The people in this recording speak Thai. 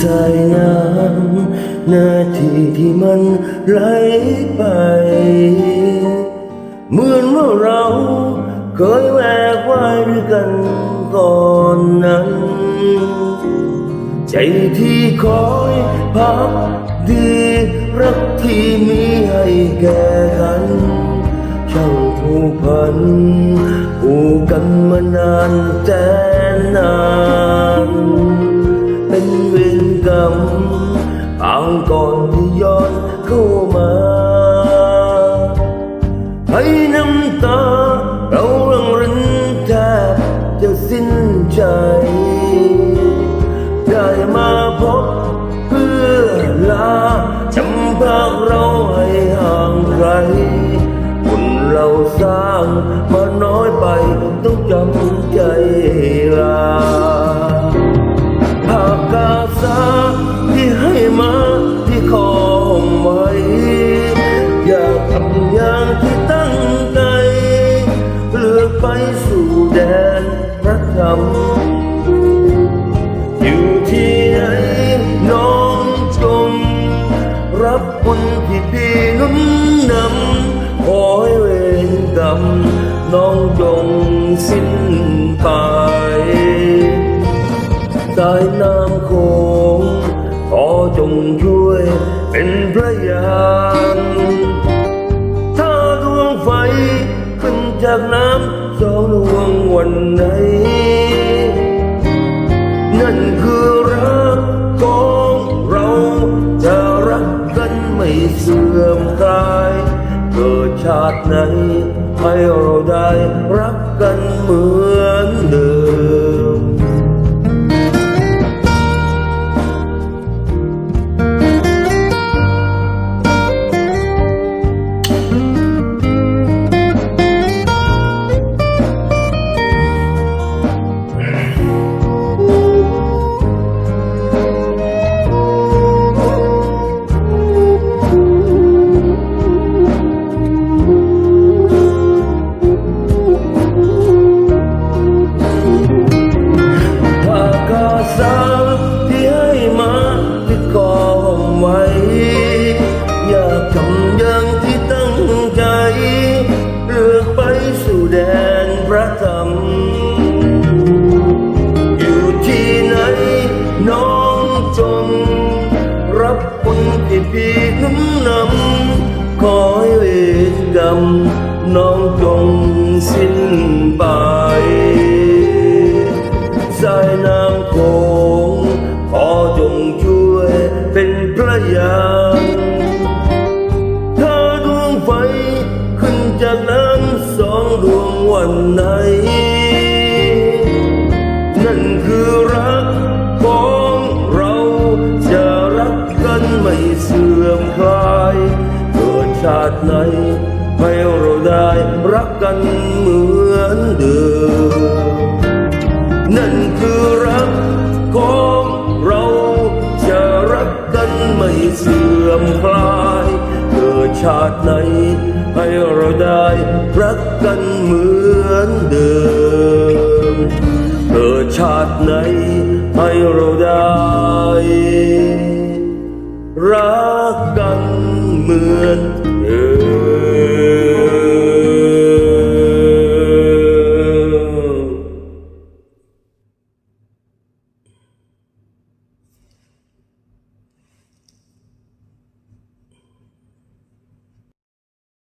สายน้ำนาทีที่มันไหลไป เหมือนเมื่อเราเคยแวกว่ายด้วยกันก่อนนั้น ใจที่คอยพักดีรักที่มีให้แก่กันช่างผูกพันผูกกันมานานแต่นาน ก่อนที่ย้อนเข้ามาให้น้ำตา เราเรื่องรินแทบจะสิ้นใจ ได้มาพบเพื่อลาจำพากเราให้ห่างไกลบุญเราสร้างมาน้อยไปต้องจำใจ ระธรรมอยู่ที่ไหนน้องจงรับคนที่พี่นุ่นนำขอให้เวรกรรมน้องจงสิ้นไปสายน้ำโขงขอจงช่วยเป็นพระยานถ้าดวงไฟขึ้นจากน้ำสองดวงวันไหน นั่นคือรักของเราจะรักกันไม่เสื่อมคลาย เกิดชาติไหนให้เราได้รัก รกรรมน้องจงสิ้นไปสายน้ำโขงขอจงช่วยเป็นพระยาถ้าดวงไฟขึ้นจากน้ำสองดวงวันไหน นั่นคือรักของเราจะรักกันไม่เสื่อมคลายเกิดชาติไหน ให้เราได้รักกันเหมือนเดิม นั่นคือรักของเราจะรักกันไม่เสื่อมคลายเกิดชาติไหน ให้เราได้รักกันเหมือนเดิมเกิดชาติไหน ให้เราได้รักกันเหมือน